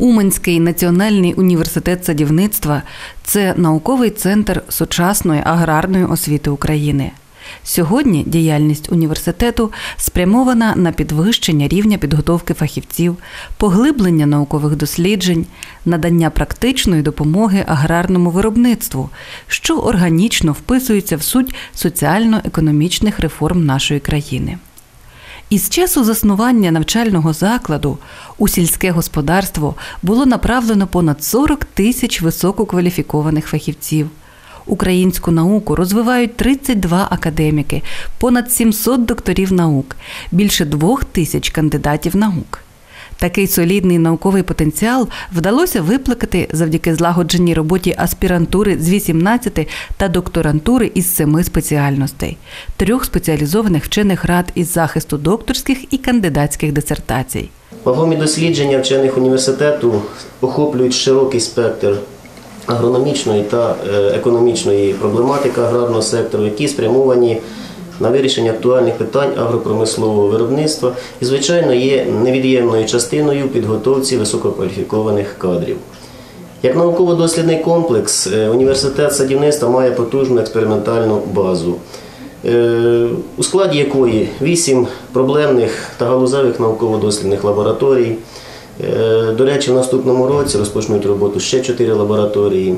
Уманський національний університет садівництва це науковий центр сучасної аграрної освіти України. Сьогодні діяльність університету спрямована на підвищення рівня підготовки фахівців, поглиблення наукових досліджень, надання практичної допомоги аграрному виробництву, що органічно вписується в суть соціально-економічних реформ нашої країни. Із часу заснування навчального закладу у сільське господарство було направлено понад 40 тисяч висококваліфікованих фахівців. Українську науку розвивають 32 академіки, понад 700 докторів наук, більше двох тисяч кандидатів наук. Такий солідний науковий потенціал вдалося виплакати завдяки злагодженій роботі аспірантури з 18 та докторантури із 7 спеціальностей, трьох спеціалізованих вчених рад із захисту докторських і кандидатських дисертацій. Вагомі дослідження вчених університету охоплюють широкий спектр агрономічної та е, економічної проблематики аграрного сектору, які спрямовані на вирішення актуальних питань агропромислового виробництва і, звичайно, є невід'ємною частиною підготовці висококваліфікованих кадрів. Як науково-дослідний комплекс, е, університет садівництва має потужну експериментальну базу, е, у складі якої вісім проблемних та галузевих науково-дослідних лабораторій. Е, до речі, в наступному році розпочнуть роботу ще чотири лабораторії.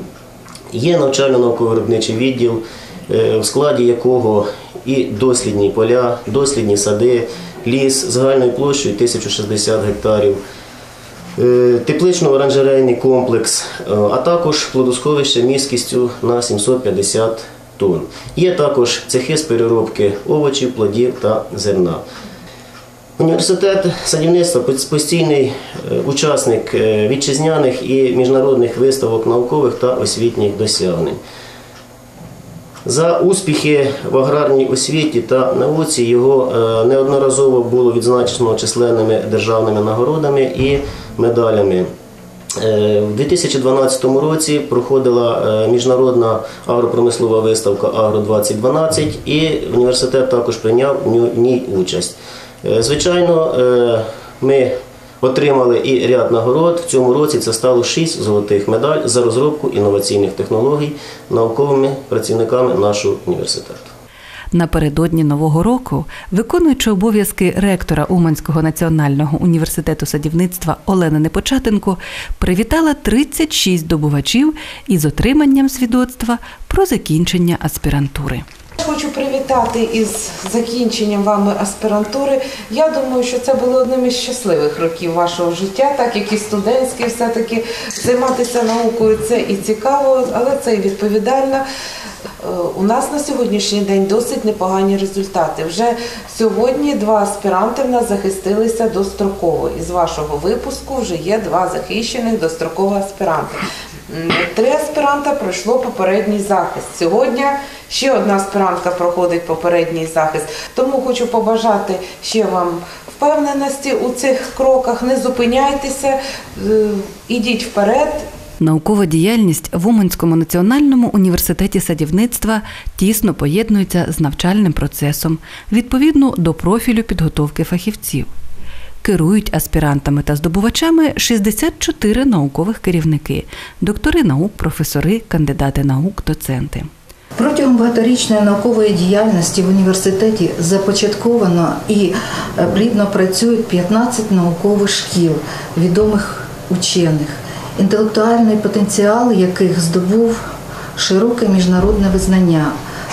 Є навчально-науково-виробничий відділ, в складі якого і дослідні поля, дослідні сади, ліс загальною площею 1060 гектарів, е, теплично-оранжерейний комплекс, е, а також плодосховище міськістю на 750 тонн. Є також цехи з переробки овочів, плодів та зерна. Університет садівництва постійний е, учасник вітчизняних і міжнародних виставок наукових та освітніх досягнень. За успіхи в аграрній освіті та науці його е, неодноразово було відзначено численними державними нагородами і медалями. Е, в 2012 році проходила е, міжнародна агропромислова виставка Агро 2012 і університет також прийняв в ній участь. Звичайно, ми Отримали і ряд нагород. В цьому році це стало 6 золотих медаль за розробку інноваційних технологій науковими працівниками нашого університету. Напередодні нового року, виконуючи обов'язки ректора Уманського національного університету садівництва Олена Непочатенко, привітала 36 добувачів із отриманням свідоцтва про закінчення аспірантури. Хочу привітати із закінченням вами аспірантури. Я думаю, що це було одним із щасливих років вашого життя, так як і студентський, все-таки займатися наукою це і цікаво, але це і відповідально. Е, у нас на сьогоднішній день досить непогані результати. Вже сьогодні два аспіранти в нас захистилися достроково. Із вашого випуску вже є два захищених достроково аспіранти. Три аспіранта пройшло попередній захист. Сьогодні ще одна аспірантка проходить попередній захист. Тому хочу побажати ще вам впевненості у цих кроках. Не зупиняйтеся, е, ідіть вперед. Наукова діяльність в Уманському національному університеті садівництва тісно поєднується з навчальним процесом відповідно до профілю підготовки фахівців керують аспірантами та здобувачами 64 наукових керівники, доктори наук, професори, кандидати наук, доценти. Протягом багаторічної наукової діяльності в університеті започатковано і е, плідно працюють 15 наукових шкіл відомих учених, інтелектуальний потенціал яких здобув широке міжнародне визнання.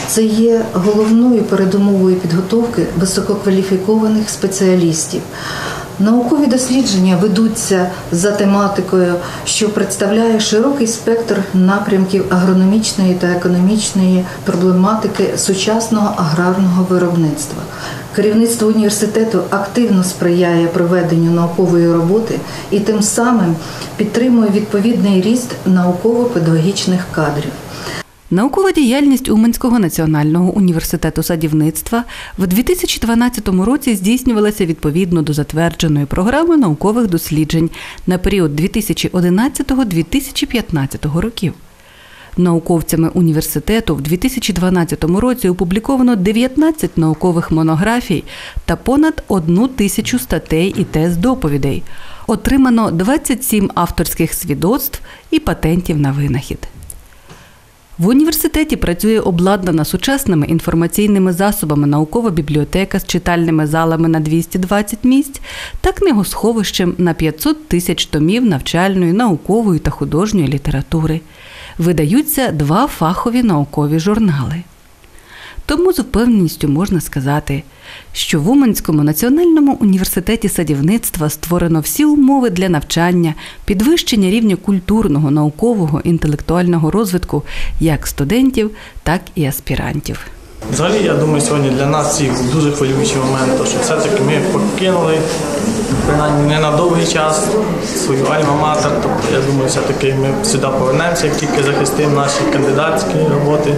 Це є головною передумовою підготовки висококваліфікованих спеціалістів. Наукові дослідження ведуться за тематикою, що представляє широкий спектр напрямків агрономічної та економічної проблематики сучасного аграрного виробництва. Керівництво університету активно сприяє проведенню наукової роботи і тим самим підтримує відповідний ріст науково-педагогічних кадрів. Наукова діяльність Уманського національного університету садівництва в 2012 році здійснювалася відповідно до затвердженої програми наукових досліджень на період 2011-2015 років. Науковцями університету в 2012 році опубліковано 19 наукових монографій та понад одну тисячу статей і тез доповідей. Отримано 27 авторських свідоцтв і патентів на винахід. В університеті працює обладнана сучасними інформаційними засобами наукова бібліотека з читальними залами на 220 місць та книгосховищем на 500 тисяч томів навчальної, наукової та художньої літератури. Видаються два фахові наукові журнали. Тому з впевненістю можна сказати, що в Уманському національному університеті садівництва створено всі умови для навчання, підвищення рівня культурного, наукового, інтелектуального розвитку як студентів, так і аспірантів. Взагалі, я думаю, сьогодні для нас всіх дуже хвилюючий момент, що все-таки ми покинули принаймні не на довгий час свою альма-матер. Тобто, я думаю, все-таки ми сюди повернемося, як тільки захистимо наші кандидатські роботи.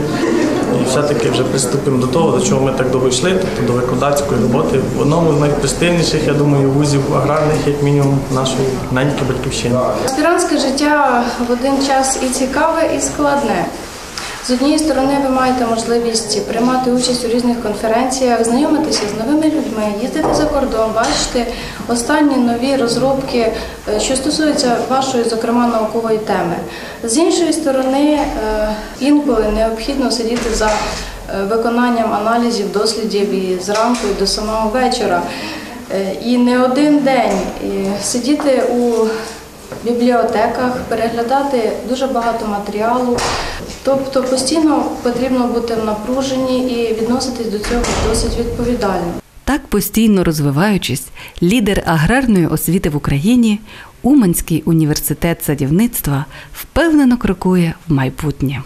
І все-таки вже приступимо до того, до чого ми так довго йшли, тобто до викладацької роботи в одному з найпрестижніших, я думаю, вузів аграрних, як мінімум, нашої неньки батьківщини. Аспірантське життя в один час і цікаве, і складне. З однієї сторони, ви маєте можливість приймати участь у різних конференціях, знайомитися з новими людьми, їздити за кордон, бачити останні нові розробки, е, що стосуються вашої, зокрема, наукової теми. З іншої сторони, е, інколи необхідно сидіти за е, виконанням аналізів, дослідів і зранку і до самого вечора. І не один день сидіти у бібліотеках, переглядати дуже багато матеріалу. Тобто постійно потрібно бути в напруженні і відноситись до цього досить відповідально. Так, постійно розвиваючись, лідер аграрної освіти в Україні, Уманський університет садівництва впевнено крокує в майбутнє.